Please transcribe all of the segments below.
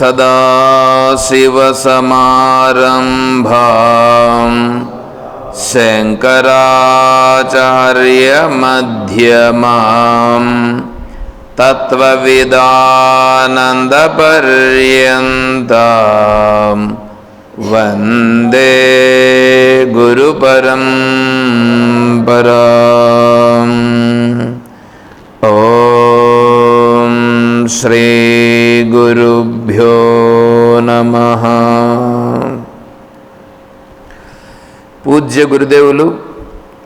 सदाशिवसमारम्भां शङ्कराचार्यमध्यमाम्। तत्त्वविदानन्दपर्यन्ताम्। वन्दे गुरुपरं ॐ श्रीगुरु శ్రీ గురుభ్యో నమ. పూజ్య గురుదేవులు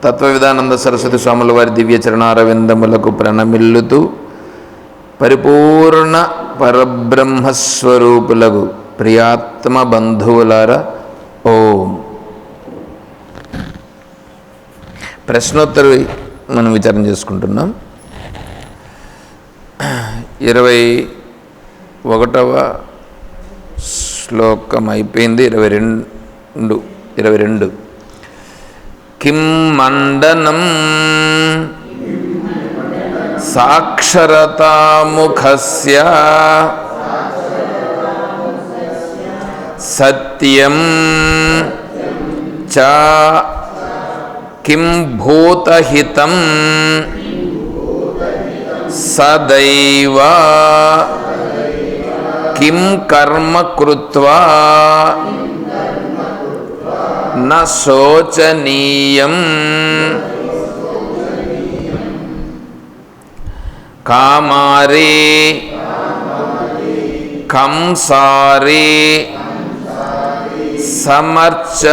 తత్వవిధానంద సరస్వతి స్వాముల వారి దివ్య చరణారవిందములకు ప్రణమిల్లుతూ పరిపూర్ణ పరబ్రహ్మస్వరూపులకు ప్రియాత్మ బంధువులారా ఓం. ప్రశ్నోత్తరి మనం విచారణ చేసుకుంటున్నాం. ఇరవై ఒకటవ శ్లోకం అయిపోయింది ఇరవై రెండు ఇరవై రెండు. కిం మండనం సాక్షరతాముఖస్య సత్యం చ కిం భూతహితం సదైవ కిం కర్మ కృత్వా న శోచనీయం. కామారే కంసారే సమర్చనాఖ్యం.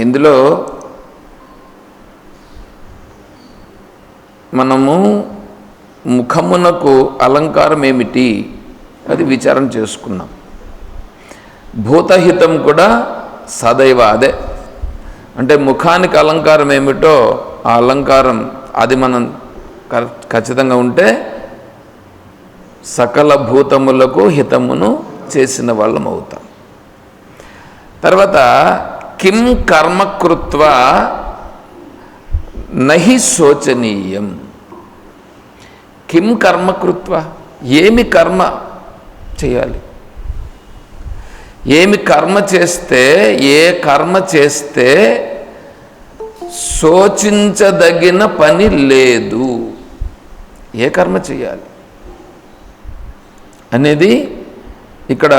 ఇందులో మనము ముఖమునకు అలంకారం ఏమిటి అది విచారణ చేసుకున్నాం. భూతహితం కూడా సదైవ అదే. అంటే ముఖానికి అలంకారం ఏమిటో ఆ అలంకారం అది మనం ఖచ్చితంగా ఉంటే సకల భూతములకు హితమును చేసిన వాళ్ళం అవుతాం. తర్వాత కిం కర్మకృత్వ నహి శోచనీయం కిం కర్మకృత్వ ఏమి కర్మ చేయాలి ఏమి కర్మ చేస్తే ఏ కర్మ చేస్తే శోచించదగిన పని లేదు ఏ కర్మ చేయాలి అనేది ఇక్కడ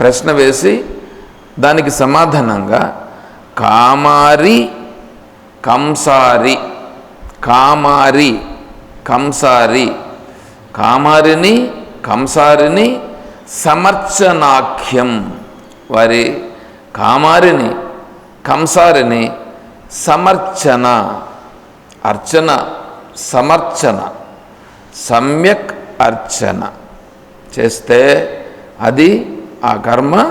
ప్రశ్న వేసి దానికి సమాధానంగా కామారి కంసారి కామారి కంసారి. కామారిని కంసారిని సమర్చనాఖ్యం. వారి కామారిని కంసారిని సమర్చన అర్చన సమర్చన సమ్యక్ అర్చన. చేస్తే అది ఆ కర్మ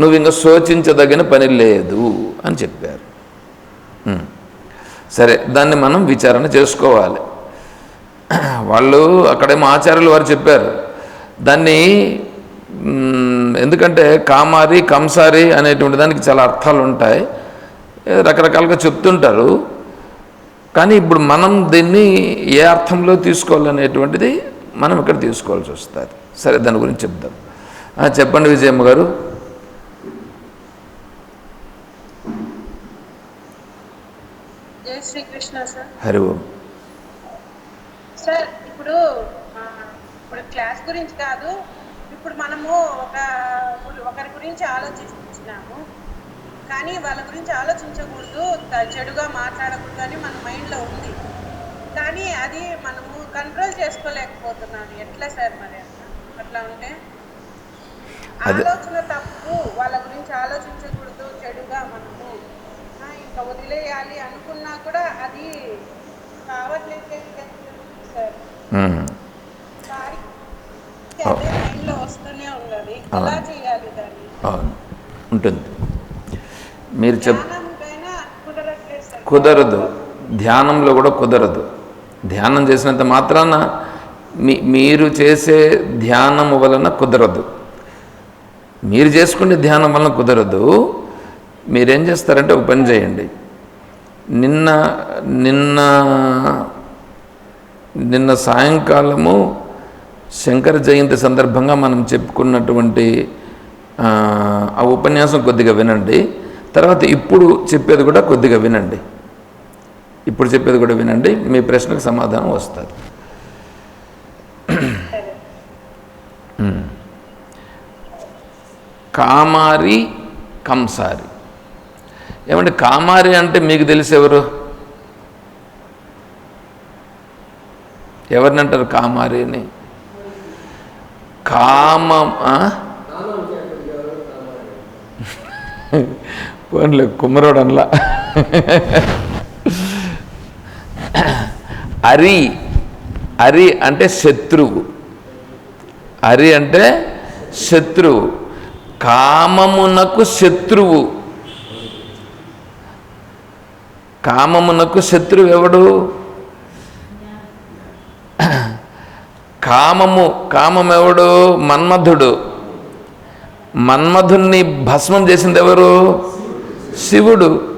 నువ్వు ఇంకా శోచించదగిన పని లేదు అని చెప్పారు. సరే దాన్ని మనం విచారణ చేసుకోవాలి. వాళ్ళు అక్కడేమో ఆచార్యులు వారు చెప్పారు. దాన్ని ఎందుకంటే కామారి కంసారి అనేటువంటి దానికి చాలా అర్థాలు ఉంటాయి. రకరకాలుగా చెప్తుంటారు. కానీ ఇప్పుడు మనం దీన్ని ఏ అర్థంలో తీసుకోవాలనేటువంటిది మనం ఇక్కడ తీసుకోవాల్సి వస్తుంది. సరే దాని గురించి చెప్దాం. చెప్పండి విజయమ్మ గారు. శ్రీకృష్ణ సార్. హరి ఓం. సార్ ఇప్పుడు ఇప్పుడు క్లాస్ గురించి కాదు ఇప్పుడు మనము ఒక ఒకరి గురించి ఆలోచిస్తున్నాము. కానీ వాళ్ళ గురించి ఆలోచించకూడదు చెడుగా మాట్లాడకూడదు అని మన మైండ్లో ఉంది. కానీ అది మనము కంట్రోల్ చేసుకోలేకపోతున్నాం ఎట్లా సార్ మరి అట్లా? ఉంటే? ఆలోచన తప్పు వాళ్ళ గురించి ఆలోచించకూడదు చెడుగా మనము వదిలేయాలి అనుకున్నా కూడా అది కావట్లేదు సార్. ఉంటుంది. మీరు చెప్ కుదరదు. ధ్యానంలో కూడా కుదరదు. ధ్యానం చేసినంత మాత్రాన మీ మీరు చేసే ధ్యానము వలన కుదరదు. మీరు చేసుకునే ధ్యానం వలన కుదరదు. మీరేం చేస్తారంటే ఒక పని చేయండి. నిన్న నిన్న నిన్న సాయంకాలము శంకర జయంతి సందర్భంగా మనం చెప్పుకున్నటువంటి ఆ, ఉపన్యాసం కొద్దిగా వినండి. తర్వాత ఇప్పుడు చెప్పేది కూడా కొద్దిగా వినండి. ఇప్పుడు చెప్పేది కూడా వినండి. మీ ప్రశ్నకు సమాధానం వస్తుంది. కామారి కంసారి. ఏమంటే కామారి అంటే మీకు తెలిసి ఎవరు? ఎవరిని అంటారు కామారి అని? కామం పోన్లే కుమ్మరోడు అనలా. అరి అరి అంటే శత్రువు. అరి అంటే శత్రువు. కామమునకు శత్రువు. కామమునకు శత్రువు ఎవడు కామము కామమెవడు? మన్మధుడు. మన్మధుణ్ణి భస్మం చేసింది ఎవరు శివుడు.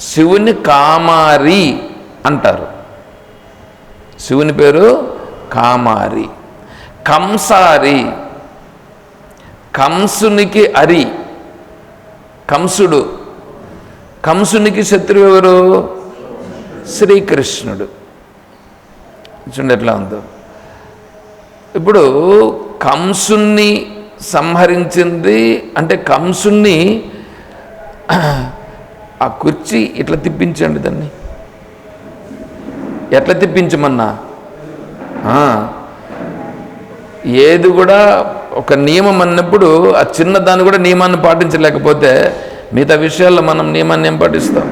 శివుని కామారి అంటారు. శివుని పేరు కామారి. కంసారి. కంసునికి అరి. కంసుడు. కంసునికి శత్రువు ఎవరు? శ్రీకృష్ణుడు. చూడండి ఎట్లా ఉందో. ఇప్పుడు కంసుణ్ణి సంహరించింది అంటే కంసుణ్ణి ఆ కుర్చీ ఇట్లా తిప్పించండి దాన్ని? ఎట్లా తిప్పించమన్నా? ఏది కూడా ఒక నియమం అన్నప్పుడు ఆ చిన్నదాన్ని కూడా నియమాన్ని పాటించలేకపోతే మిగతా విషయాల్లో మనం నియమాన్ని ఏం పాటిస్తాం.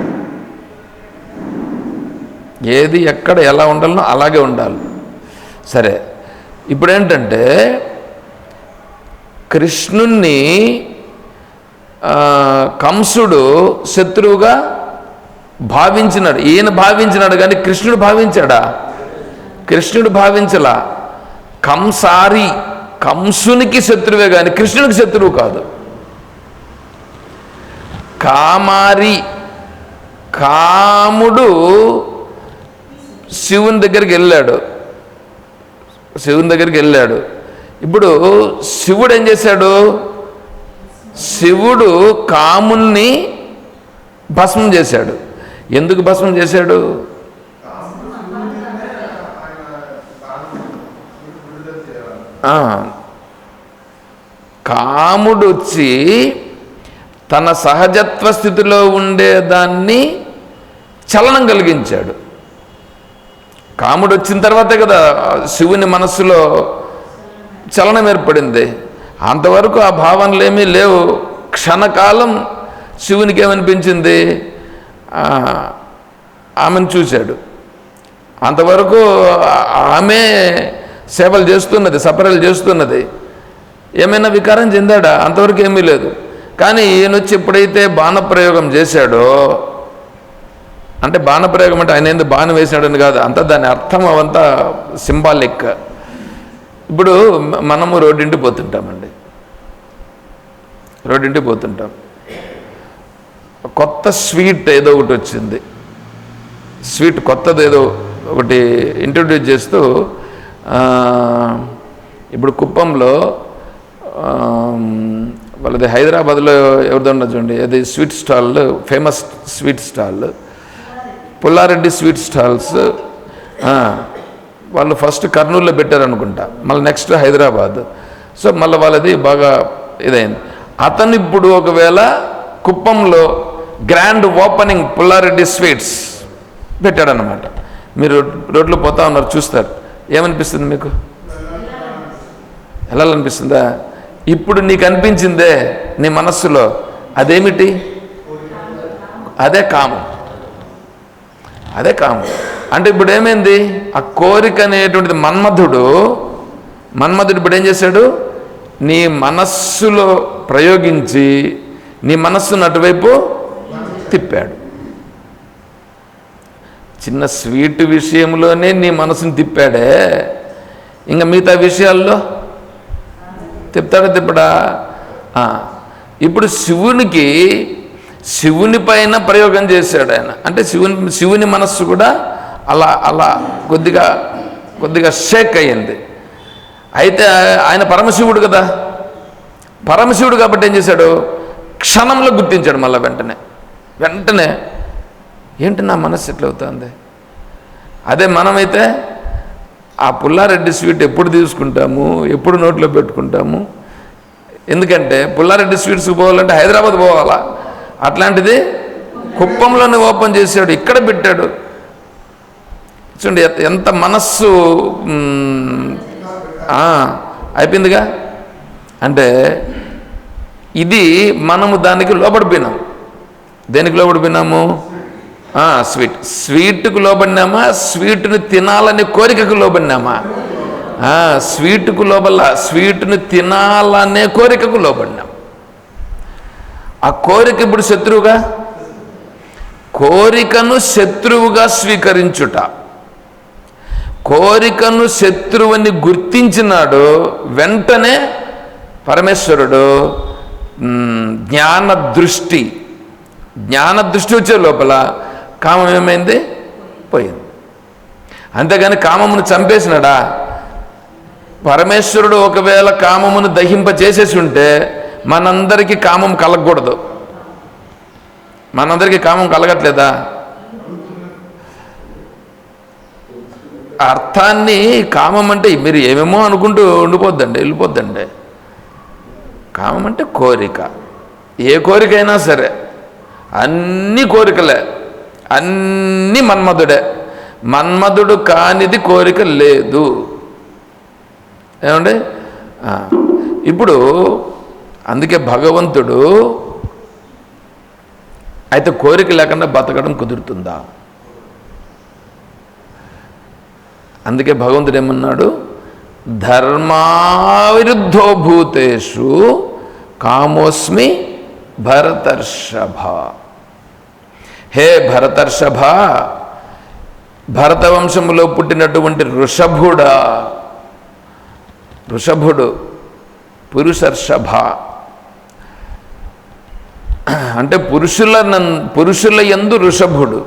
ఏది ఎక్కడ ఎలా ఉండాలనో అలాగే ఉండాలి. సరే ఇప్పుడు ఏంటంటే కృష్ణుణ్ణి కంసుడు శత్రువుగా భావించినాడు. ఈయన భావించినాడు కానీ కృష్ణుడు భావించాడా? కృష్ణుడు భావించలా. కంసారి కంసునికి శత్రువే కానీ కృష్ణునికి శత్రువు కాదు. కామారి కాముడు శివుని దగ్గరికి వెళ్ళాడు. శివుని దగ్గరికి వెళ్ళాడు. ఇప్పుడు శివుడు ఏం చేశాడు? శివుడు కాముల్ని భస్మం చేశాడు. ఎందుకు భస్మం చేశాడు? కాముడు వచ్చి తన సహజత్వ స్థితిలో ఉండేదాన్ని చలనం కలిగించాడు. కాముడు వచ్చిన తర్వాతే కదా శివుని మనస్సులో చలనం ఏర్పడింది. అంతవరకు ఆ భావనలు ఏమీ లేవు. క్షణకాలం శివునికి ఏమనిపించింది ఆమెను చూశాడు. అంతవరకు ఆమె సేవలు చేస్తున్నది సపరలు చేస్తున్నది. ఏమైనా వికారం చెందాడా? అంతవరకు ఏమీ లేదు. కానీ ఈయన వచ్చి ఎప్పుడైతే బాణప్రయోగం చేశాడో అంటే బాణప్రయోగం అంటే ఆయన ఎందుకు బాణం వేసినాడని కాదు అంతా దాని అర్థం అవంతా సింబాలిక్ ఇప్పుడు మనము రోడ్డింటి పోతుంటామండి. రోడ్డింటి పోతుంటాం. కొత్త స్వీట్ ఏదో ఒకటి వచ్చింది. స్వీట్ కొత్తది ఏదో ఒకటి ఇంట్రొడ్యూస్ చేస్తూ ఇప్పుడు కుప్పంలో వాళ్ళది హైదరాబాద్లో ఎవరిదన్నా చూడండి. అది sweet stall famous sweet stall. Pullareddy sweet stalls. వాళ్ళు ఫస్ట్ కర్నూలులో పెట్టారనుకుంటా. మళ్ళీ నెక్స్ట్ హైదరాబాద్. సో మళ్ళీ వాళ్ళది బాగా ఇదైంది. అతను ఇప్పుడు ఒకవేళ కుప్పంలో గ్రాండ్ ఓపెనింగ్ పుల్లారెడ్డి స్వీట్స్ పెట్టాడనమాట మీరు రోడ్లో పోతా ఉన్నారు చూస్తారు. ఏమనిపిస్తుంది మీకు? వెళ్ళాలనిపిస్తుందా ఇప్పుడు నీకు అనిపించిందే నీ మనస్సులో అదేమిటి? అదే కామం. అదే కామం. అంటే ఇప్పుడు ఏమైంది ఆ కోరిక అనేటువంటిది మన్మధుడు మన్మధుడు ఇప్పుడు ఏం చేశాడు? నీ మనస్సులో ప్రయోగించి నీ మనస్సును అటువైపు తిప్పాడు. చిన్న స్వీట్ విషయంలోనే నీ మనసుని తిప్పాడే. ఇంకా మిగతా విషయాల్లో? తిప్పుతాడా తిప్పడా? ఇప్పుడు శివునికి శివుని పైన ప్రయోగం చేశాడు ఆయన. అంటే శివుని శివుని మనస్సు కూడా అలా అలా కొద్దిగా కొద్దిగా షేక్ అయ్యింది. అయితే ఆయన పరమశివుడు కదా. పరమశివుడు కాబట్టి ఏం చేశాడు? క్షణంలో గుర్తించాడు మళ్ళీ వెంటనే. వెంటనే ఏంటి నా మనస్సు ఎట్లవుతుంది అదే మనమైతే ఆ పుల్లారెడ్డి స్వీట్ ఎప్పుడు తీసుకుంటాము? ఎప్పుడు నోట్లో పెట్టుకుంటాము? ఎందుకంటే పుల్లారెడ్డి స్వీట్స్కి పోవాలంటే హైదరాబాద్ పోవాలా? అట్లాంటిది కుప్పంలోనే ఓపెన్ చేశాడు ఇక్కడ పెట్టాడు. చూడండి ఎంత మనస్సు అయిపోయిందిగా? అంటే ఇది మనము దానికి లోబడిపోయినాం. దేనికి లోబడిపోయినాము? స్వీట్ స్వీట్కు లోబడినామా? స్వీట్ను తినాలనే కోరికకు లోబడినామా? స్వీట్కు లోబల స్వీట్ను తినాలనే కోరికకు లోబడినాం. ఆ కోరిక ఇప్పుడు శత్రువుగా? కోరికను శత్రువుగా స్వీకరించుట. కోరికను శత్రువుని గుర్తించినాడు వెంటనే పరమేశ్వరుడు. జ్ఞాన దృష్టి జ్ఞాన దృష్టి వచ్చే లోపల కామం ఏమైంది పోయింది. అంతేగాని కామమును చంపేసినాడా? పరమేశ్వరుడు ఒకవేళ కామమును దహింప చేసేసి ఉంటే మనందరికీ కామం కలగకూడదు. మనందరికీ కామం కలగట్లేదా? అర్థాన్ని కామం అంటే మీరు ఏమేమో అనుకుంటూ ఉండిపోద్దండి వెళ్ళిపోద్దండి. కామం అంటే కోరిక. ఏ కోరికైనా సరే అన్ని కోరికలే. అన్ని మన్మధుడే. మన్మధుడు కానిది కోరిక లేదు. ఏమండి? ఇప్పుడు అందుకే భగవంతుడు అయితే కోరిక లేకుండా బతకడం కుదురుతుందా? అందుకే భగవంతుడు ఏమన్నాడు? ధర్మావిరుద్ధో భూతేషు కామోస్మి భరతర్షభ. హే భరతర్షభ భరతవంశములో పుట్టినటువంటి ఋషభుడా ఋషభుడు పురుషర్షభ. అంటే పురుషుల పురుషుల ఎందు ఋషభుడు.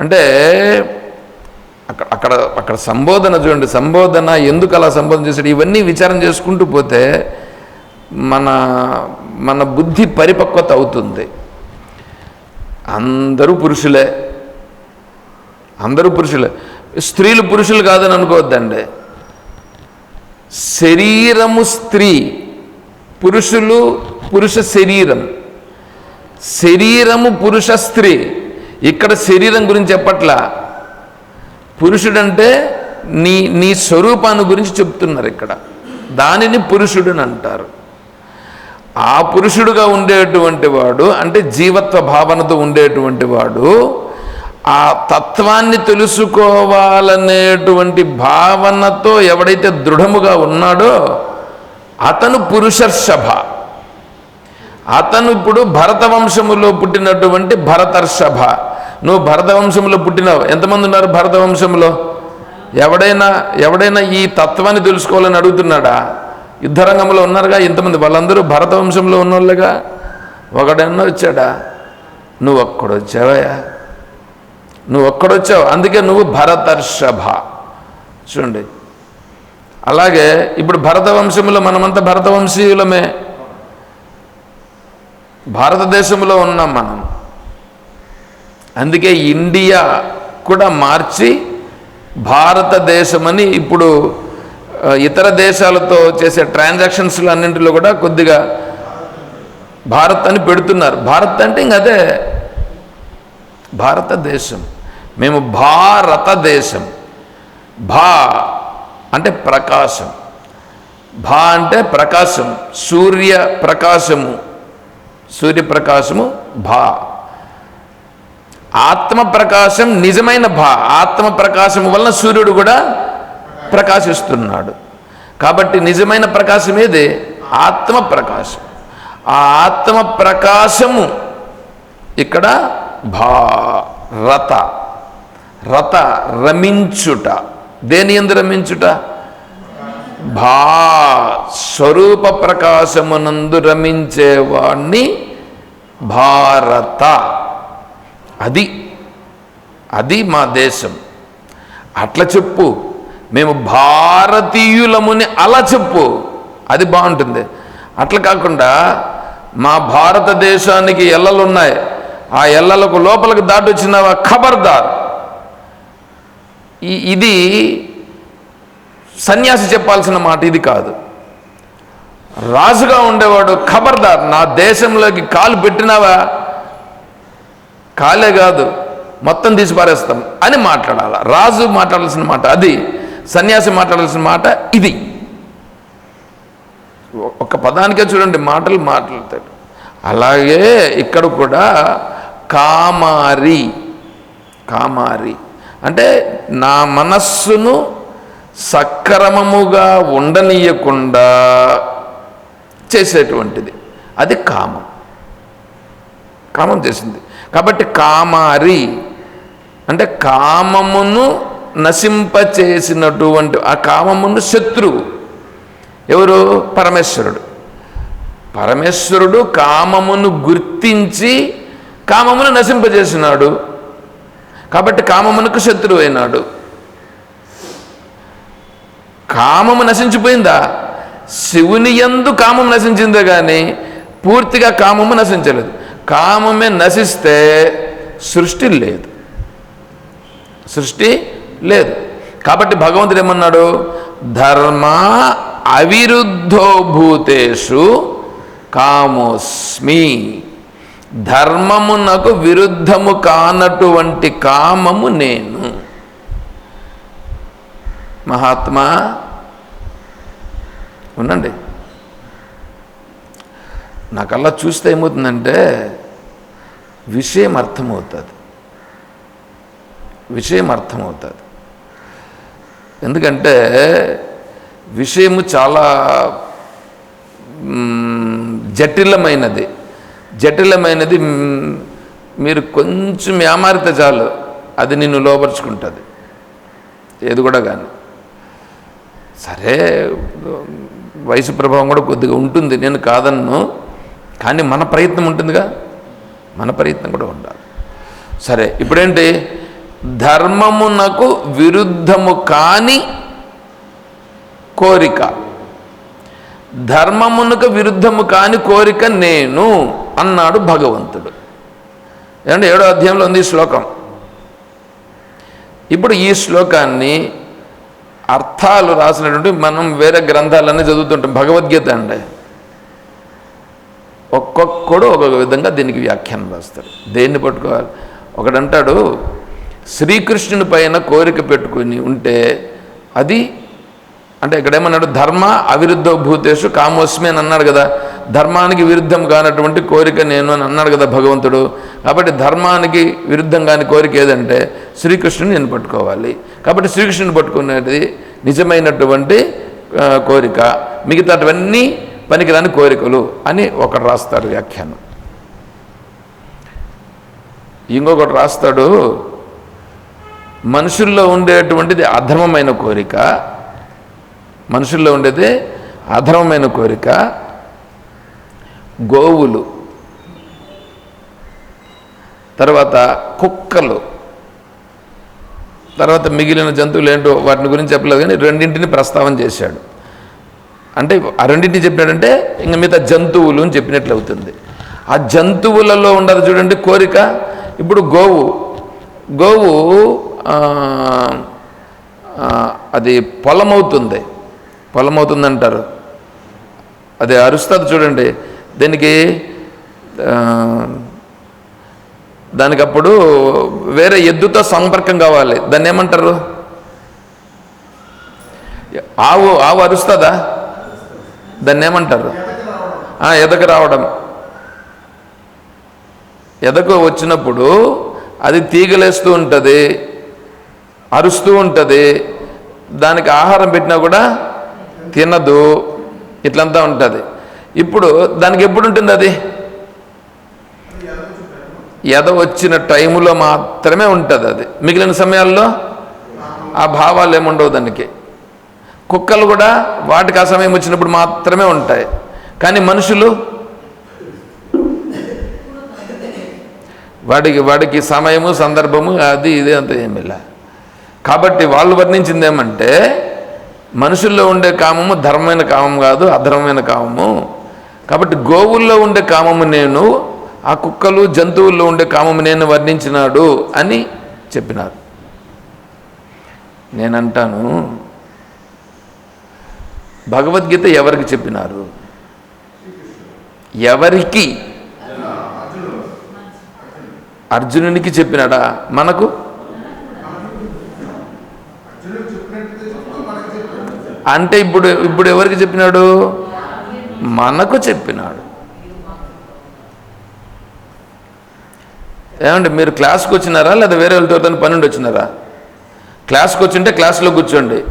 అంటే అక్కడ అక్కడ అక్కడ సంబోధన చూడండి సంబోధన ఎందుకు అలా సంబోధన చేశాడు? ఇవన్నీ విచారం చేసుకుంటూ పోతే మన మన బుద్ధి పరిపక్వత అవుతుంది. అందరూ పురుషులే. అందరూ పురుషులే. స్త్రీలు పురుషులు కాదని అనుకోవద్దండి. శరీరము స్త్రీ పురుషులు పురుష శరీరం. శరీరము పురుష స్త్రీ. ఇక్కడ శరీరం గురించి చెప్పట్లా పురుషుడంటే నీ నీ స్వరూపాన్ని గురించి చెప్తున్నారు ఇక్కడ. దానిని పురుషుడని అంటారు. ఆ పురుషుడుగా ఉండేటువంటి వాడు అంటే జీవత్వ భావనతో ఉండేటువంటి వాడు ఆ తత్వాన్ని తెలుసుకోవాలనేటువంటి భావనతో ఎవడైతే దృఢముగా ఉన్నాడో అతను పురుషర్షభ. అతను ఇప్పుడు భరతవంశములో పుట్టినటువంటి భరతర్షభ. నువ్వు భరత వంశంలో పుట్టినావు. ఎంతమంది ఉన్నారు భరత వంశంలో ఎవడైనా ఎవడైనా ఈ తత్వాన్ని తెలుసుకోవాలని అడుగుతున్నాడా? యుద్ధరంగంలో ఉన్నారుగా ఇంతమంది. వాళ్ళందరూ భరత వంశంలో ఉన్నోళ్ళుగా. ఒకడన్నా వచ్చాడా? నువ్వు ఒక్కడొచ్చావయ్యా నువ్వు ఒక్కడొచ్చావు అందుకే నువ్వు భరతర్షభ. చూడండి. అలాగే ఇప్పుడు భరత వంశంలో మనమంతా భరత వంశీయులమే. భారతదేశంలో ఉన్నాం మనం. అందుకే ఇండియా కూడా మార్చి భారతదేశమని ఇప్పుడు ఇతర దేశాలతో చేసే ట్రాన్సాక్షన్స్లు అన్నింటిలో కూడా కొద్దిగా భారత్ అని పెడుతున్నారు. భారత్ అంటే ఇంక అదే భారతదేశం మేము భారతదేశం భా అంటే ప్రకాశం. భా అంటే ప్రకాశం. సూర్య ప్రకాశము. సూర్యప్రకాశము భా. ఆత్మ ప్రకాశం నిజమైన భా. ఆత్మ ప్రకాశం వలన సూర్యుడు కూడా ప్రకాశిస్తున్నాడు. కాబట్టి నిజమైన ప్రకాశం ఏది? ఆత్మ ప్రకాశం. ఆ ఆత్మ ప్రకాశము ఇక్కడ భా రత. రత రమించుట. దేని ఎందు రమించుట? భా స్వరూప ప్రకాశమునందు రమించేవాణ్ణి భారత. అది అది మా దేశం. అట్లా చెప్పు. మేము భారతీయులముని అలా చెప్పు. అది బాగుంటుంది. అట్లా కాకుండా మా భారతదేశానికి ఎల్లలు ఉన్నాయి ఆ ఎల్లలకు లోపలికి దాటి వచ్చిన ఖబర్దార్. ఇది సన్యాసి చెప్పాల్సిన మాట ఇది కాదు. రాజుగా ఉండేవాడు ఖబర్దార్. నా దేశంలోకి కాలు పెట్టినావా? కాలే కాదు. మొత్తం తీసి పారేస్తాం అని మాట్లాడాలి. రాజు మాట్లాడాల్సిన మాట అది. సన్యాసి మాట్లాడాల్సిన మాట ఇది. ఒక పదానికే చూడండి మాటలు మాట్లాడతాడు అలాగే ఇక్కడ కూడా కామారి కామారి. అంటే నా మనస్సును సక్రమముగా ఉండనీయకుండా చేసేటువంటిది. అది కామం. కామం చేసింది. కాబట్టి కామారి అంటే కామమును నశింపచేసినటువంటి ఆ కామమును శత్రువు ఎవరు? పరమేశ్వరుడు. పరమేశ్వరుడు కామమును గుర్తించి కామమును నశింపజేసినాడు. కాబట్టి కామమునకు శత్రువు అయినాడు. కామము నశించిపోయిందా? శివుని ఎందు కామం నశించిందే కానీ పూర్తిగా కామము నశించలేదు. కామమే నశిస్తే సృష్టి లేదు. సృష్టి లేదు. కాబట్టి భగవంతుడు ఏమన్నాడు? ధర్మ అవిరుద్ధో భూతేషు కామోస్మి ధర్మమునకు విరుద్ధము కానటువంటి కామము నేను. మహాత్మా ఉండండి. నాకల్లా చూస్తే ఏమవుతుందంటే విషయం అర్థమవుతుంది. విషయం అర్థమవుతుంది. ఎందుకంటే విషయము చాలా జటిలమైనది. జటిలమైనది మీరు కొంచెం ఏమారితే చాలు అది నిన్ను లోపరుచుకుంటుంది ఏది కూడా కానీ సరే వయసు ప్రభావం కూడా కొద్దిగా ఉంటుంది. నేను కాదన్ను కానీ మన ప్రయత్నం ఉంటుందిగా. మన ప్రయత్నం కూడా ఉండాలి. సరే ఇప్పుడేంటి? ధర్మమునకు విరుద్ధము కాని కోరిక. ధర్మమునకు విరుద్ధము కాని కోరిక నేను అన్నాడు భగవంతుడు. ఏమంటే ఏడో అధ్యాయంలో ఉంది ఈ శ్లోకం. ఇప్పుడు ఈ శ్లోకాన్ని అర్థాలు రాసినటువంటి మనం వేరే గ్రంథాలన్నీ చదువుతుంటాం భగవద్గీత అండి. ఒక్కొక్కడు ఒక్కొక్క విధంగా దీనికి వ్యాఖ్యానం రాస్తాడు దేన్ని పట్టుకోవాలి? ఒకడంటాడు శ్రీకృష్ణుని పైన కోరిక పెట్టుకుని ఉంటే అది అంటే ఇక్కడ ఏమన్నాడు? ధర్మ అవిరుద్ధ భూతేషు కామోస్మి అని అన్నాడు కదా. ధర్మానికి విరుద్ధం కానటువంటి కోరిక నేను అని అన్నాడు కదా భగవంతుడు. కాబట్టి ధర్మానికి విరుద్ధం కాని కోరిక ఏదంటే శ్రీకృష్ణుని నేను పట్టుకోవాలి. కాబట్టి శ్రీకృష్ణుని పట్టుకునేది నిజమైనటువంటి కోరిక. మిగతావన్నీ పనికిరాని కోరికలు అని ఒకటి రాస్తాడు వ్యాఖ్యానం. ఇంకొకటి రాస్తాడు మనుషుల్లో ఉండేటువంటిది అధర్మమైన కోరిక. మనుషుల్లో ఉండేది అధర్మమైన కోరిక. గోవులు. తర్వాత కుక్కలు. తర్వాత మిగిలిన జంతువులు ఏంటో వాటిని గురించి చెప్పలేదు కానీ రెండింటిని ప్రస్తావన చేశాడు. అంటే ఆ రెండింటిని చెప్పినాడంటే ఇంక మిగతా జంతువులు అని చెప్పినట్లు అవుతుంది. ఆ జంతువులలో ఉండదు చూడండి కోరిక. ఇప్పుడు గోవు. గోవు అది పొలమవుతుంది. పొలమవుతుంది అంటారు అది అరుస్తుంది చూడండి. దీనికి దానికి అప్పుడు వేరే ఎద్దుతో సంపర్కం కావాలి. దాన్ని ఏమంటారు? ఆవు ఆవు అరుస్తుందా? దాన్ని ఏమంటారు? ఎదకు రావడం. ఎదకు వచ్చినప్పుడు అది తీగలేస్తూ ఉంటుంది. అరుస్తూ ఉంటుంది. దానికి ఆహారం పెట్టినా కూడా తినదు. ఇట్లంతా ఉంటుంది. ఇప్పుడు దానికి ఎప్పుడు ఉంటుంది అది? ఎద వచ్చిన టైంలో మాత్రమే ఉంటుంది అది. మిగిలిన సమయాల్లో ఆ భావాలు ఏముండవు దానికి. కుక్కలు కూడా వాటికి ఆ సమయం వచ్చినప్పుడు మాత్రమే ఉంటాయి. కానీ మనుషులు వాడికి వాడికి సమయము సందర్భము అది ఇది అంత ఏమిలా కాబట్టి వాళ్ళు వర్ణించింది ఏమంటే మనుషుల్లో ఉండే కామము ధర్మమైన కామం కాదు అధర్మమైన కామము. కాబట్టి గోవుల్లో ఉండే కామము నేను ఆ కుక్కలు జంతువుల్లో ఉండే కామము నేను వర్ణించినాడు అని చెప్పినారు. నేనంటాను భగవద్గీత ఎవరికి చెప్పినారు? ఎవరికి? అర్జునునికి చెప్పినాడా? మనకు? అంటే ఇప్పుడు ఇప్పుడు ఎవరికి చెప్పినాడు? మనకు చెప్పినాడు. ఏమంటే మీరు క్లాస్కి వచ్చినారా? లేదా వేరే వాళ్ళతో పని ఉండి వచ్చినారా? క్లాస్కి వచ్చింటే క్లాస్లో కూర్చోండి.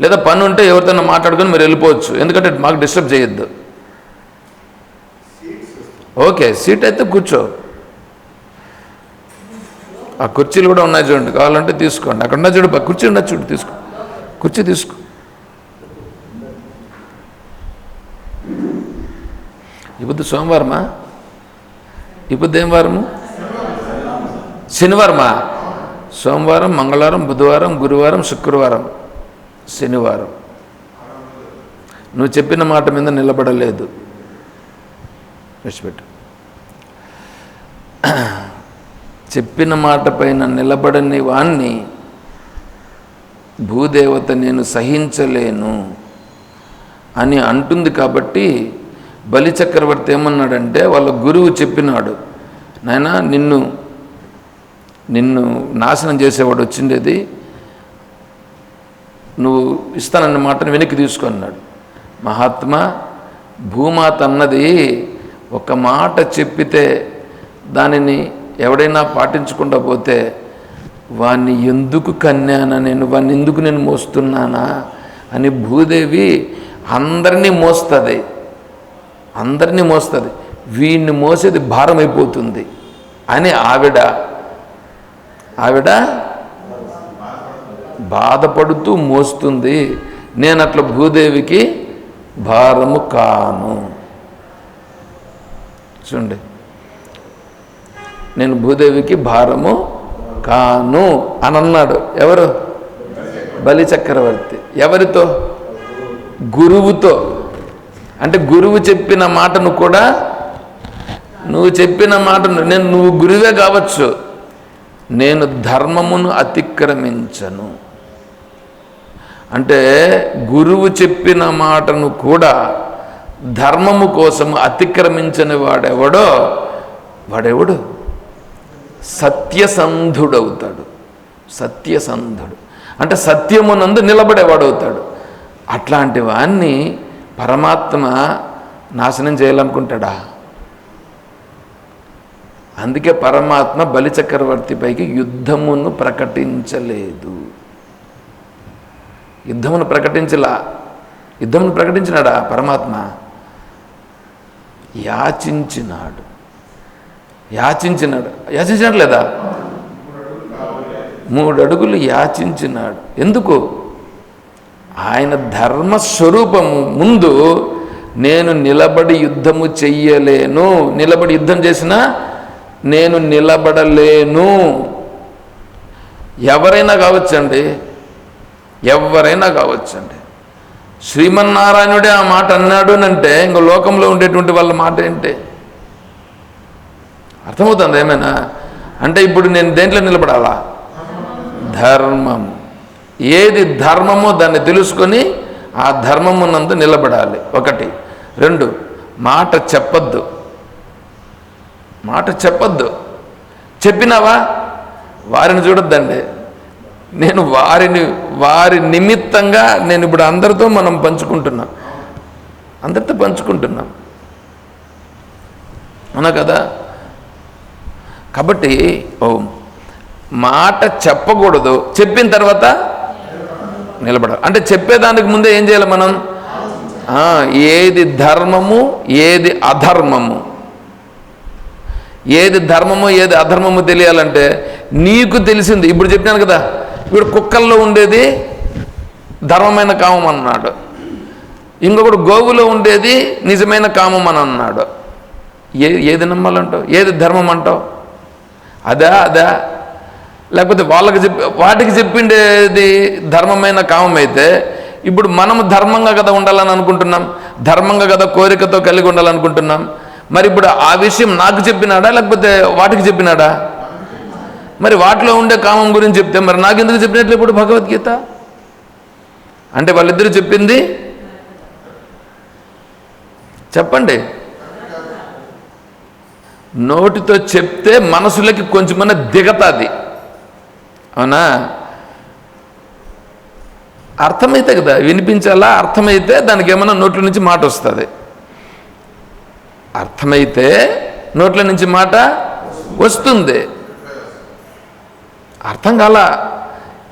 లేదా పని ఉంటే ఎవరితోనో మాట్లాడుకొని మీరు వెళ్ళిపోవచ్చు. ఎందుకంటే మాకు డిస్టర్బ్ చేయొద్దు. ఓకే సీట్ అయితే కూర్చో. ఆ కుర్చీలు కూడా ఉన్నాయి చూడండి. కావాలంటే తీసుకోండి. అక్కడ ఉన్న చూడు కుర్చీ ఉన్న చూడు తీసుకో. కుర్చీ తీసుకో. ఇప్పుడు సోమవారమా? ఇప్పుడు ఏం వారము? శనివారమా? సోమవారం మంగళవారం బుధవారం గురువారం శుక్రవారం. శనివారం. నువ్వు చెప్పిన మాట మీద నిలబడలేదు. విడిచిపెట్టు చెప్పిన మాట పైన నిలబడని వాణ్ణి భూదేవత నేను సహించలేను అని అంటుంది కాబట్టి బలి చక్రవర్తి ఏమన్నాడంటే వాళ్ళ గురువు చెప్పినాడు నాయనా నిన్ను నిన్ను నాశనం చేసేవాడు వచ్చిండేది నువ్వు ఇస్తానన్న మాటను వెనక్కి తీసుకున్నాడు మహాత్మా భూమాత అన్నది ఒక మాట చెప్పితే దానిని ఎవడైనా పాటించకుండా పోతే వాణ్ణి ఎందుకు కన్నానా నేను? వాణ్ణి ఎందుకు నేను మోస్తున్నానా? అని భూదేవి అందరినీ మోస్తుంది. అందరినీ మోస్తుంది. వీడిని మోసేది భారం అయిపోతుంది అని ఆవిడ ఆవిడ బాధపడుతూ మోస్తుంది. నేను అట్లా భూదేవికి భారము కాను. చూడండి. నేను భూదేవికి భారము కాను అని అన్నాడు ఎవరు? బలి చక్రవర్తి ఎవరితో? గురువుతో. అంటే గురువు చెప్పిన మాటను కూడా నువ్వు చెప్పిన మాటను నేను నువ్వు గురువే కావచ్చు. నేను ధర్మమును అతిక్రమించను. అంటే గురువు చెప్పిన మాటను కూడా ధర్మము కోసం అతిక్రమించని వాడెవడో వాడెవడు? సత్యసంధుడవుతాడు. సత్యసంధుడు. అంటే సత్యమునందు నిలబడేవాడవుతాడు. అట్లాంటి వాణ్ణి పరమాత్మ నాశనం చేయాలనుకుంటాడా? అందుకే పరమాత్మ బలిచక్రవర్తిపైకి యుద్ధమును ప్రకటించలేదు. యుద్ధమును ప్రకటించలా. యుద్ధమును ప్రకటించినాడా పరమాత్మ? యాచించినాడు. యాచించినాడు. యాచించినాడు లేదా? మూడు అడుగులు యాచించినాడు. ఎందుకు? ఆయన ధర్మస్వరూపము ముందు నేను నిలబడి యుద్ధము చెయ్యలేను. నిలబడి యుద్ధం చేసినా నేను నిలబడలేను. ఎవరైనా కావచ్చండి? ఎవరైనా కావచ్చండి. శ్రీమన్నారాయణుడే ఆ మాట అన్నాడు అంటే ఇంకో లోకంలో ఉండేటువంటి వాళ్ళ మాట ఏంటి? అర్థమవుతుంది ఏమైనా? అంటే ఇప్పుడు నేను దేంట్లో నిలబడాలా? ధర్మం. ఏది ధర్మమో దాన్ని తెలుసుకొని ఆ ధర్మమునందు నిలబడాలి. ఒకటి. రెండు. మాట చెప్పద్దు. మాట చెప్పద్దు. చెప్పినావా? వారిని చూడొద్దండి. నేను వారిని వారి నిమిత్తంగా నేను ఇప్పుడు అందరితో మనం పంచుకుంటున్నాం. అందరితో పంచుకుంటున్నాం. అవునా కదా? కాబట్టి ఓ మాట చెప్పకూడదు. చెప్పిన తర్వాత నిలబడాలి అంటే చెప్పేదానికి ముందే ఏం చేయాలి మనం? ఏది ధర్మము ఏది అధర్మము. ఏది ధర్మము ఏది అధర్మము తెలియాలంటే నీకు తెలిసింది ఇప్పుడు చెప్పాను కదా ఇప్పుడు కుక్కల్లో ఉండేది ధర్మమైన కామం అన్నాడు. ఇంకొకడు గోవులో ఉండేది నిజమైన కామం అని అన్నాడు. ఏ ఏది నమ్మాలంటావు? ఏది ధర్మం అంటావు? అదా అదా. లేకపోతే వాళ్ళకి చెప్పి వాటికి చెప్పిండేది ధర్మమైన కామం అయితే ఇప్పుడు మనం ధర్మంగా కదా ఉండాలని అనుకుంటున్నాం ధర్మంగా కదా కోరికతో కలిగి ఉండాలనుకుంటున్నాం మరి ఇప్పుడు ఆ విషయం నాకు చెప్పినాడా లేకపోతే వాటికి చెప్పినాడా? మరి వాటిలో ఉండే కామం గురించి చెప్తే మరి నాకు ఎందుకు చెప్పినట్లు ఇప్పుడు భగవద్గీత? అంటే వాళ్ళిద్దరూ చెప్పింది? చెప్పండి. నోటితో చెప్తే మనసులకి కొంచెమన్నా దిగతాది. అవునా? అర్థమైతే కదా వినిపించాలా? అర్థమైతే దానికి ఏమన్నా నోట్ల నుంచి మాట వస్తుంది. అర్థమైతే నోట్ల నుంచి మాట వస్తుంది. అర్థం కాల?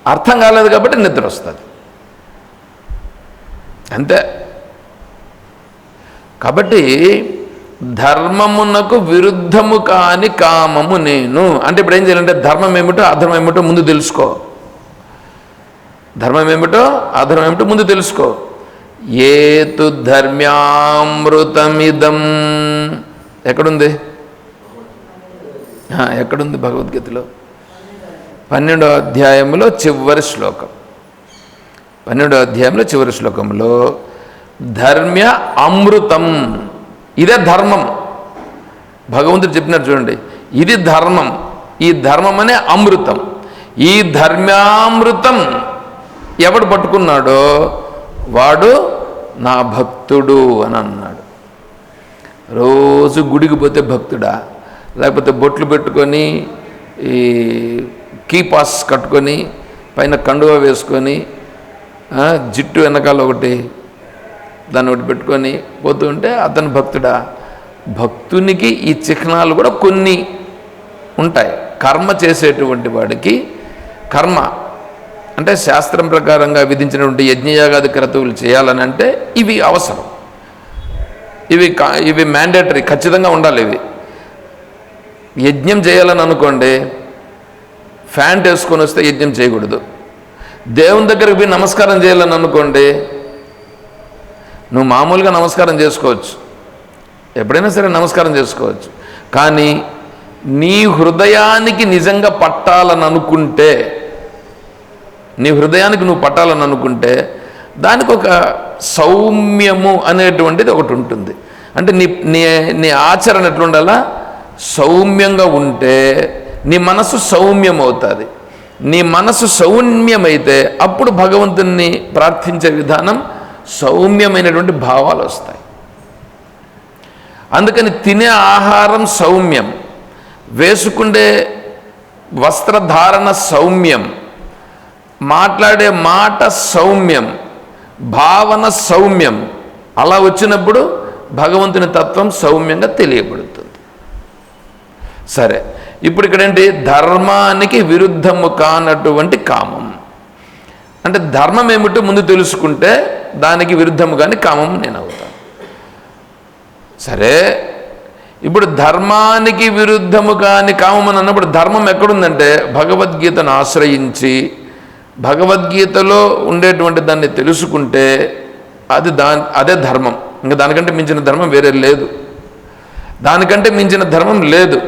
అర్థం కాలేదు కాబట్టి నిద్ర వస్తుంది. అంతే. కాబట్టి ధర్మమునకు విరుద్ధము కాని కామము నేను. అంటే ఇప్పుడు ఏం చేయాలంటే ధర్మం ఏమిటో అధర్మం ఏమిటో ముందు తెలుసుకో. ధర్మం ఏమిటో అధర్మం ఏమిటో ముందు తెలుసుకో. ఏతు ధర్మ్యామృతమిదం. ఎక్కడుంది? ఎక్కడుంది భగవద్గీతలో? పన్నెండో అధ్యాయంలో చివరి శ్లోకం. పన్నెండో అధ్యాయంలో చివరి శ్లోకంలో ధర్మ్య అమృతం. ఇదే ధర్మం. భగవంతుడు చెప్పినారు చూడండి ఇది ధర్మం. ఈ ధర్మం అనే అమృతం. ఈ ధర్మ్యామృతం ఎవడు పట్టుకున్నాడో వాడు నా భక్తుడు అని అన్నాడు. రోజు గుడికి పోతే భక్తుడా? లేకపోతే బొట్లు పెట్టుకొని ఈ కీపాస్ కట్టుకొని పైన కండువ వేసుకొని జిట్టు వెనకాల ఒకటి దాన్ని ఒకటి పెట్టుకొని పోతూ ఉంటే అతను భక్తుడా? భక్తునికి ఈ చిహ్నాలు కూడా కొన్ని ఉంటాయి. కర్మ చేసేటువంటి వాడికి కర్మ అంటే శాస్త్రం ప్రకారంగా విధించినటువంటి యజ్ఞయాగాది క్రతువులు చేయాలని అంటే ఇవి అవసరం. ఇవి కా- ఇవి మ్యాండేటరీ ఖచ్చితంగా ఉండాలి ఇవి. యజ్ఞం చేయాలని అనుకోండి ఫ్యాంట్ వేసుకొని వస్తే యజ్ఞం చేయకూడదు. దేవుని దగ్గరికి పోయి నమస్కారం చేయాలని అనుకోండి నువ్వు మామూలుగా నమస్కారం చేసుకోవచ్చు. ఎప్పుడైనా సరే నమస్కారం చేసుకోవచ్చు. కానీ నీ హృదయానికి నిజంగా పట్టాలని అనుకుంటే నీ హృదయానికి నువ్వు పట్టాలని అనుకుంటే దానికి ఒక సౌమ్యము అనేటువంటిది ఒకటి ఉంటుంది. అంటే నీ నీ నీ ఆచరణ ఎట్లుండాలా? సౌమ్యంగా ఉంటే నీ మనసు సౌమ్యం అవుతుంది నీ మనసు సౌమ్యమైతే అప్పుడు భగవంతుణ్ణి ప్రార్థించే విధానం సౌమ్యమైనటువంటి భావాలు వస్తాయి. అందుకని తినే ఆహారం సౌమ్యం వేసుకుండే వస్త్రధారణ సౌమ్యం మాట్లాడే మాట సౌమ్యం భావన సౌమ్యం అలా వచ్చినప్పుడు భగవంతుని తత్వం సౌమ్యంగా తెలియబడుతుంది. సరే ఇప్పుడు ఇక్కడ ఏంటి ధర్మానికి విరుద్ధము కానటువంటి కామం. అంటే ధర్మం ఏమిటో ముందు తెలుసుకుంటే దానికి విరుద్ధము కానీ కామం నేను అవుతాను. సరే ఇప్పుడు ధర్మానికి విరుద్ధము కాని కామం అని అన్నప్పుడు ధర్మం ఎక్కడుందంటే భగవద్గీతను ఆశ్రయించి భగవద్గీతలో ఉండేటువంటి దాన్ని తెలుసుకుంటే అది దా అదే ధర్మం. ఇంకా దానికంటే మించిన ధర్మం వేరే లేదు. దానికంటే మించిన ధర్మం లేదు.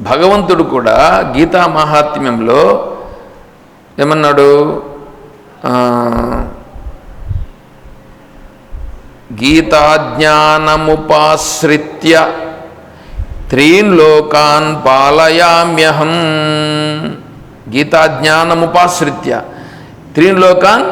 భగవంతుడు కూడా గీతా మహాత్మ్యంలో ఏమన్నాడు? గీతాజ్ఞానముపాశ్రిత్య త్రీన్ లోకాన్ పాలయామ్యహం. గీతాజ్ఞానముపాశ్రిత్య త్రీన్ లోకాన్